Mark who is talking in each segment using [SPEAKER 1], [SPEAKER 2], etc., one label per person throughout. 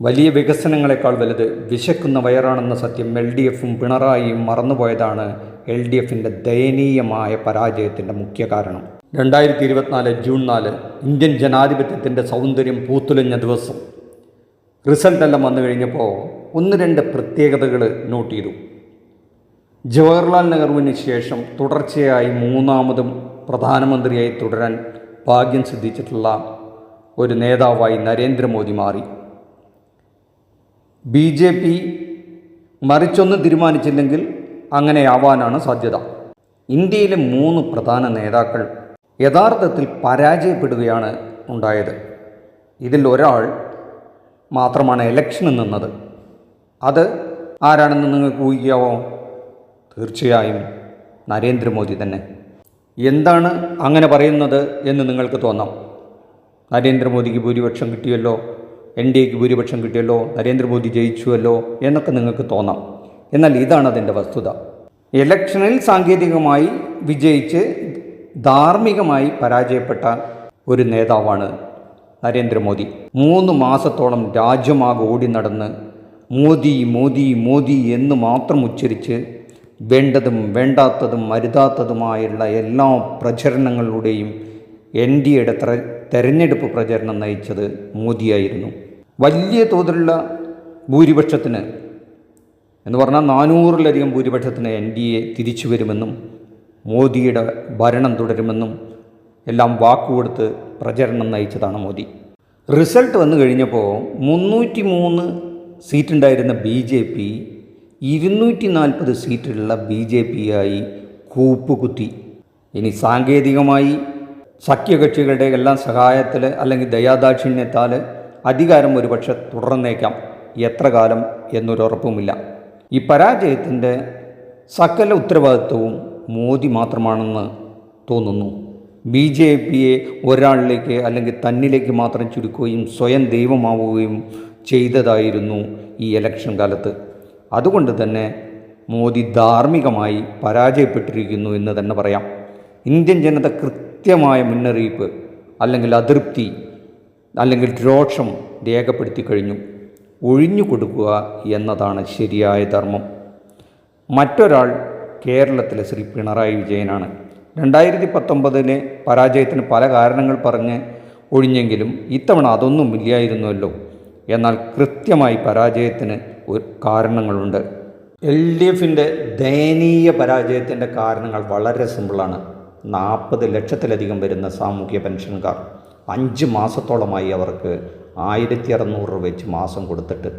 [SPEAKER 1] വലിയ വികസനങ്ങളെക്കാൾ വലുത് വിശക്കുന്ന വയറാണെന്ന സത്യം എൽ ഡി എഫും പിണറായിയും മറന്നുപോയതാണ് എൽ ഡി എഫിന്റെ ദയനീയമായ പരാജയത്തിന്റെ മുഖ്യ കാരണം. രണ്ടായിരത്തി ഇരുപത്തിനാല് ജൂൺ നാല് ഇന്ത്യൻ ജനാധിപത്യത്തിന്റെ സൗന്ദര്യം പൂത്തുലഞ്ഞ ദിവസം. റിസൾട്ട് എല്ലാം വന്നു കഴിഞ്ഞപ്പോൾ ഒന്ന് രണ്ട് പ്രത്യേകതകൾ നോട്ട് ചെയ്തു. ജവഹർലാൽ നെഹ്റുവിന് ശേഷം തുടർച്ചയായി മൂന്നാമതും പ്രധാനമന്ത്രിയായി തുടരാൻ ഭാഗ്യം സിദ്ധിച്ചിട്ടുള്ള ഒരു നേതാവായി നരേന്ദ്രമോദി മാറി. ബി ജെ പി മറിച്ചൊന്നും തീരുമാനിച്ചില്ലെങ്കിൽ അങ്ങനെയാവാനാണ് സാധ്യത. ഇന്ത്യയിലെ മൂന്ന് പ്രധാന നേതാക്കൾ യഥാർത്ഥത്തിൽ പരാജയപ്പെടുകയാണ് ഉണ്ടായത്. ഇതിൽ ഒരാൾ മാത്രമാണ് ഇലക്ഷന് നിന്നത്. അത് ആരാണെന്ന് നിങ്ങൾക്ക് ഊഹിക്കാവോ? തീർച്ചയായും നരേന്ദ്രമോദി തന്നെ. എന്താണ് അങ്ങനെ പറയുന്നത് എന്ന് നിങ്ങൾക്ക് തോന്നാം? നരേന്ദ്രമോദിക്ക് ഭൂരിപക്ഷം കിട്ടിയല്ലോ? എൻ ഡി എക്ക് ഭൂരിപക്ഷം കിട്ടിയല്ലോ നരേന്ദ്രമോദി ജയിച്ചുവല്ലോ എന്നൊക്കെ നിങ്ങൾക്ക് തോന്നാം. എന്നാൽ ഇതാണ് അതിന്റെ വസ്തുത. ഇലക്ഷനിൽ സാങ്കേതികമായി വിജയിച്ച് ധാർമ്മികമായി പരാജയപ്പെട്ട ഒരു നേതാവാണ് നരേന്ദ്രമോദി. മൂന്ന് മാസത്തോളം രാജ്യമാകെ ഓടി നടന്ന് മോദി മോദി മോദി എന്ന് മാത്രം ഉച്ചരിച്ച് വേണ്ടതും വേണ്ടാത്തതും അരുതാത്തതുമായുള്ള എല്ലാ പ്രചരണങ്ങളിലൂടെയും എൻ ഡി എയുടെ തെരഞ്ഞെടുപ്പ് പ്രചരണം നയിച്ചത് മോദിയായിരുന്നു. വലിയ തോതിലുള്ള ഭൂരിപക്ഷത്തിന് എന്ന് പറഞ്ഞാൽ നാനൂറിലധികം ഭൂരിപക്ഷത്തിന് എൻ ഡി എ തിരിച്ചു വരുമെന്നും മോദിയുടെ ഭരണം തുടരുമെന്നും എല്ലാം വാക്കുകൊടുത്ത് പ്രചരണം നയിച്ചതാണ് മോദി. റിസൾട്ട് വന്നു കഴിഞ്ഞപ്പോൾ മുന്നൂറ്റി മൂന്ന് സീറ്റുണ്ടായിരുന്ന ബി ജെ പി ഇരുന്നൂറ്റി നാൽപ്പത് സീറ്റുള്ള ബി ജെ പിയായി കൂപ്പുകുത്തി. ഇനി സാങ്കേതികമായി സഖ്യകക്ഷികളുടെ എല്ലാം സഹായത്തിൽ അല്ലെങ്കിൽ ദയാദാക്ഷിണ്യത്താൽ അധികാരം ഒരുപക്ഷെ തുടർന്നേക്കാം. എത്ര കാലം എന്നൊരുറപ്പുമില്ല. ഈ പരാജയത്തിന്റെ സകല ഉത്തരവാദിത്വവും മോദി മാത്രമാണെന്ന് തോന്നുന്നു. ബി ജെ പിയെ ഒരാളിലേക്ക് അല്ലെങ്കിൽ തന്നിലേക്ക് മാത്രം ചുരുക്കുകയും സ്വയം ദൈവമാവുകയും ചെയ്തതായിരുന്നു ഈ ഇലക്ഷൻ കാലത്ത്. അതുകൊണ്ട് തന്നെ മോദി ധാർമ്മികമായി പരാജയപ്പെട്ടിരിക്കുന്നു എന്ന് തന്നെ പറയാം. ഇന്ത്യൻ ജനത കൃത്യമായ മുന്നറിയിപ്പ് അല്ലെങ്കിൽ അതൃപ്തി അല്ലെങ്കിൽ രോഷം രേഖപ്പെടുത്തി കഴിഞ്ഞു. ഒഴിഞ്ഞു കൊടുക്കുക എന്നതാണ് ശരിയായ ധർമ്മം. മറ്റൊരാൾ കേരളത്തിലെ ശ്രീ പിണറായി വിജയനാണ്. രണ്ടായിരത്തി പത്തൊമ്പതിലെ പരാജയത്തിന് പല കാരണങ്ങൾ പറഞ്ഞ് ഒഴിഞ്ഞെങ്കിലും ഇത്തവണ അതൊന്നും ഇല്ലായിരുന്നുവല്ലോ എന്നാൽ കൃത്യമായി പരാജയത്തിന് കാരണങ്ങളുണ്ട്. എൽ ഡി എഫിന്റെ ദയനീയ പരാജയത്തിന്റെ കാരണങ്ങൾ വളരെ സിമ്പിളാണ് നാൽപ്പത് ലക്ഷത്തിലധികം വരുന്ന സാമൂഹ്യ പെൻഷൻകാർ. അഞ്ച് മാസത്തോളമായി അവർക്ക് ആയിരത്തി അറുന്നൂറ് രൂപ വെച്ച് മാസം കൊടുത്തിട്ട്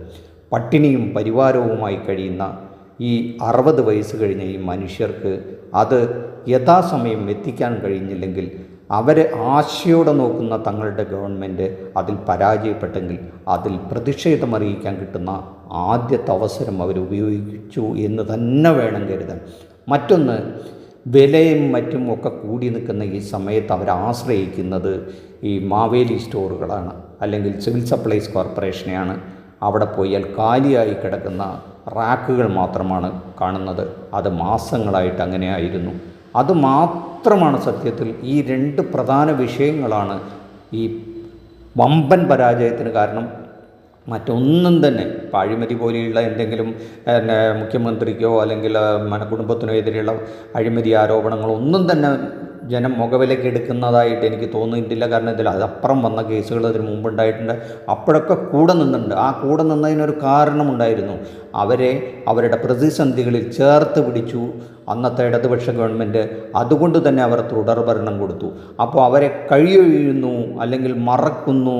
[SPEAKER 1] പട്ടിണിയും പരിവാരവുമായി കഴിയുന്ന ഈ അറുപത് വയസ്സ് കഴിഞ്ഞ ഈ മനുഷ്യർക്ക് അത് യഥാസമയം എത്തിക്കാൻ കഴിഞ്ഞില്ലെങ്കിൽ അവരെ ആശയോടെ നോക്കുന്ന തങ്ങളുടെ ഗവൺമെന്റ് അതിൽ പരാജയപ്പെട്ടെങ്കിൽ അതിൽ പ്രതിഷേധമറിയിക്കാൻ കിട്ടുന്ന ആദ്യത്തെ അവസരം അവർ ഉപയോഗിച്ചു എന്ന് തന്നെ വേണം കരുതാൻ. മറ്റൊന്ന് വിലയും മറ്റും ഒക്കെ കൂടി നിൽക്കുന്ന ഈ സമയത്ത് അവർ ആശ്രയിക്കുന്നത് ഈ മാവേലി സ്റ്റോറുകളാണ്. അല്ലെങ്കിൽ സിവിൽ സപ്ലൈസ് കോർപ്പറേഷനെയാണ്. അവിടെ പോയാൽ കാലിയായി കിടക്കുന്ന റാക്കുകൾ മാത്രമാണ് കാണുന്നത്. അത് മാസങ്ങളായിട്ട് അങ്ങനെയായിരുന്നു. അത് മാത്രമാണ് സത്യത്തിൽ ഈ രണ്ട് പ്രധാന വിഷയങ്ങളാണ് ഈ വമ്പൻ പരാജയത്തിന് കാരണം മറ്റൊന്നും തന്നെ. അഴിമതി പോലെയുള്ള എന്തെങ്കിലും പിന്നെ മുഖ്യമന്ത്രിക്കോ അല്ലെങ്കിൽ കുടുംബത്തിനോ എതിരെയുള്ള അഴിമതി ആരോപണങ്ങളോ ഒന്നും തന്നെ ജനം മുഖവിലേക്ക് എടുക്കുന്നതായിട്ട് എനിക്ക് തോന്നിയിട്ടില്ല കാരണം ഇതിൽ അതപ്പുറം വന്ന കേസുകൾ അതിന് മുമ്പുണ്ടായിട്ടുണ്ട്. അപ്പോഴൊക്കെ കൂടെ നിന്നിട്ടുണ്ട്. ആ കൂടെ നിന്നതിനൊരു കാരണമുണ്ടായിരുന്നു. അവരെ അവരുടെ പ്രതിസന്ധികളിൽ ചേർത്ത് പിടിച്ചു അന്നത്തെ ഇടതുപക്ഷ ഗവൺമെന്റ് അതുകൊണ്ട് തന്നെ അവർ തുടർഭരണം കൊടുത്തു. അപ്പോൾ അവരെ കഴിയൊഴിയുന്നു അല്ലെങ്കിൽ മറക്കുന്നു.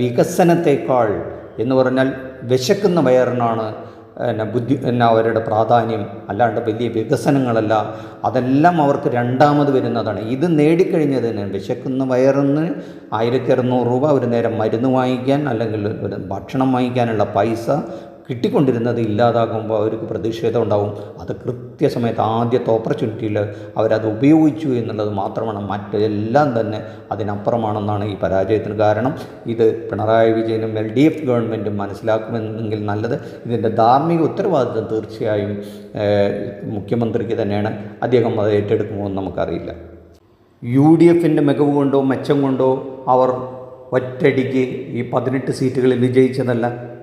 [SPEAKER 1] വികസനത്തേക്കാൾ എന്ന് പറഞ്ഞാൽ വിശക്കുന്ന വയറിനാണ് പിന്നെ ബുദ്ധി പിന്നെ അവരുടെ പ്രാധാന്യം അല്ലാണ്ട് വലിയ വികസനങ്ങളല്ല. അതെല്ലാം അവർക്ക് രണ്ടാമത് വരുന്നതാണ്. ഇത് നേടിക്കഴിഞ്ഞതിന് വിശക്കുന്ന വയറിന് ആയിരത്തി അറുന്നൂറ് രൂപ ഒരു നേരം മരുന്ന് വാങ്ങിക്കാൻ അല്ലെങ്കിൽ ഒരു ഭക്ഷണം വാങ്ങിക്കാനുള്ള പൈസ കിട്ടിക്കൊണ്ടിരുന്നത് ഇല്ലാതാകുമ്പോൾ അവർക്ക് പ്രതിഷേധം ഉണ്ടാവും. അത് കൃത്യസമയത്ത് ആദ്യത്തെ ഓപ്പർച്യൂണിറ്റിയിൽ അവരത് ഉപയോഗിച്ചു എന്നുള്ളത് മാത്രമാണ്. മറ്റെല്ലാം തന്നെ അതിനപ്പുറമാണെന്നാണ് ഈ പരാജയത്തിന് കാരണം. ഇത് പിണറായി വിജയനും എൽ ഡി എഫ് ഗവൺമെന്റും മനസ്സിലാക്കുമെന്നെങ്കിൽ നല്ലത്. ഇതിന്റെ ധാർമ്മിക ഉത്തരവാദിത്വം തീർച്ചയായും മുഖ്യമന്ത്രിക്ക് തന്നെയാണ്. അദ്ദേഹം അത് ഏറ്റെടുക്കുമോ എന്ന് നമുക്കറിയില്ല. യു ഡി എഫിന്റെ മികവ് കൊണ്ടോ മെച്ചം കൊണ്ടോ അവർ ഒറ്റടിക്ക് ഈ പതിനെട്ട് സീറ്റുകളിൽ വിജയിച്ചതല്ല.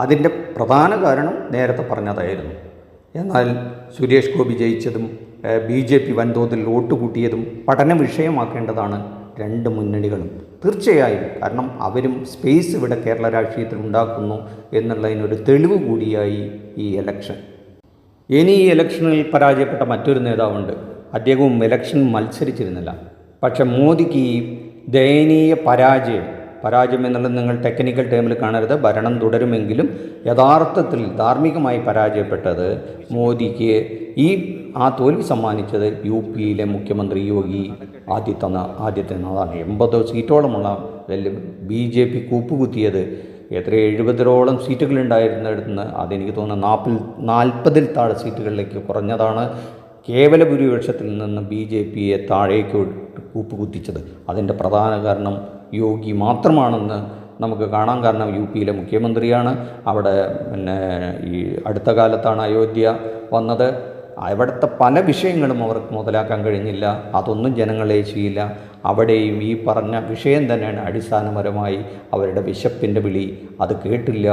[SPEAKER 1] അതിന്റെ പ്രധാന കാരണം നേരത്തെ പറഞ്ഞതായിരുന്നു. എന്നാൽ സുരേഷ് ഗോപി ജയിച്ചതും ബി ജെ പി വൻതോതിൽ വോട്ട് കൂട്ടിയതും പഠന വിഷയമാക്കേണ്ടതാണ് രണ്ട് മുന്നണികളും. തീർച്ചയായും കാരണം അവരും സ്പേസ് ഇവിടെ കേരള രാഷ്ട്രീയത്തിൽ ഉണ്ടാക്കുന്നു എന്നുള്ളതിനൊരു തെളിവ് കൂടിയായി ഈ ഇലക്ഷൻ ഇനി ഈ ഇലക്ഷനിൽ പരാജയപ്പെട്ട മറ്റൊരു നേതാവുണ്ട്. അദ്ദേഹവും ഇലക്ഷൻ മത്സരിച്ചിരുന്നില്ല. പക്ഷെ മോദിക്ക് ഈ ദയനീയ പരാജയം പരാജയം എന്നുള്ളത് നിങ്ങൾ ടെക്നിക്കൽ ടേമിൽ കാണരുത്. ഭരണം തുടരുമെങ്കിലും യഥാർത്ഥത്തിൽ ധാർമ്മികമായി പരാജയപ്പെട്ടത് മോദിക്ക് ഈ ആ തോൽവി സമ്മാനിച്ചത് യു പിയിലെ മുഖ്യമന്ത്രി യോഗി ആദിത്യനാ ആദിത്യനാഥാണ്. എൺപത് സീറ്റോളമുള്ള ബി ജെ പി കൂപ്പുകുത്തിയത് എത്ര എഴുപതിലോളം സീറ്റുകൾ ഉണ്ടായിരുന്നിടത്തുനിന്ന് അതെനിക്ക് തോന്നുന്നു നാൽപ്പിൽ നാൽപ്പതിൽ താഴെ സീറ്റുകളിലേക്ക് കുറഞ്ഞതാണ്. കേവല ഭൂരിപക്ഷത്തിൽ നിന്ന് ബി ജെ പിയെ താഴേക്ക് കൂപ്പുകുത്തിച്ചത്. അതിന്റെ പ്രധാന കാരണം യോഗി മാത്രമാണെന്ന് നമുക്ക് കാണാൻ കാരണം യു പിയിലെ മുഖ്യമന്ത്രിയാണ്. അവിടെ പിന്നെ ഈ അടുത്ത കാലത്താണ് അയോധ്യ വന്നത്. അവിടുത്തെ പല വിഷയങ്ങളും അവർക്ക് മുതലാക്കാൻ കഴിഞ്ഞില്ല. അതൊന്നും ജനങ്ങളെ ചെയ്യില്ല. അവിടെയും ഈ പറഞ്ഞ വിഷയം തന്നെയാണ് അടിസ്ഥാനപരമായി അവരുടെ വിശപ്പിന്റെ വിളി. അത് കേട്ടില്ല.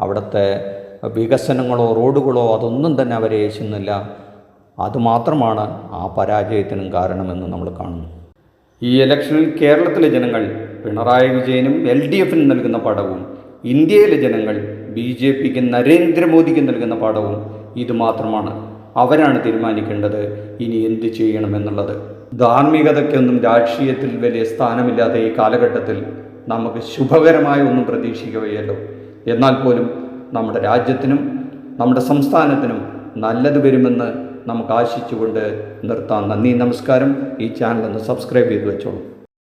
[SPEAKER 1] അവിടുത്തെ വികസനങ്ങളോ റോഡുകളോ അതൊന്നും തന്നെ അവരെ ചെന്നില്ല അതുമാത്രമാണ് ആ പരാജയത്തിനും കാരണമെന്ന് നമ്മൾ കാണുന്നു ഈ ഇലക്ഷനിൽ കേരളത്തിലെ ജനങ്ങൾ പിണറായി വിജയനും എൽ ഡി എഫിനും നൽകുന്ന പാഠവും ഇന്ത്യയിലെ ജനങ്ങൾ ബി ജെ പിക്ക് നരേന്ദ്രമോദിക്ക് നൽകുന്ന പാഠവും ഇത് മാത്രമാണ് അവരാണ് തീരുമാനിക്കേണ്ടത് ഇനി എന്ത് ചെയ്യണമെന്നുള്ളത്. ധാർമ്മികതയ്ക്കൊന്നും രാഷ്ട്രീയത്തിൽ വലിയ സ്ഥാനമില്ലാത്ത ഈ കാലഘട്ടത്തിൽ നമുക്ക് ശുഭകരമായ ഒന്നും പ്രതീക്ഷിക്കുകയല്ലോ. എന്നാൽ പോലും നമ്മുടെ രാജ്യത്തിനും നമ്മുടെ സംസ്ഥാനത്തിനും നല്ലത് വരുമെന്ന് നമുക്ക് ആശിച്ചുകൊണ്ട് നിർത്താം. നന്ദി നമസ്കാരം. ഈ ചാനൽ ഒന്ന് സബ്സ്ക്രൈബ് ചെയ്ത് വെച്ചോളൂ.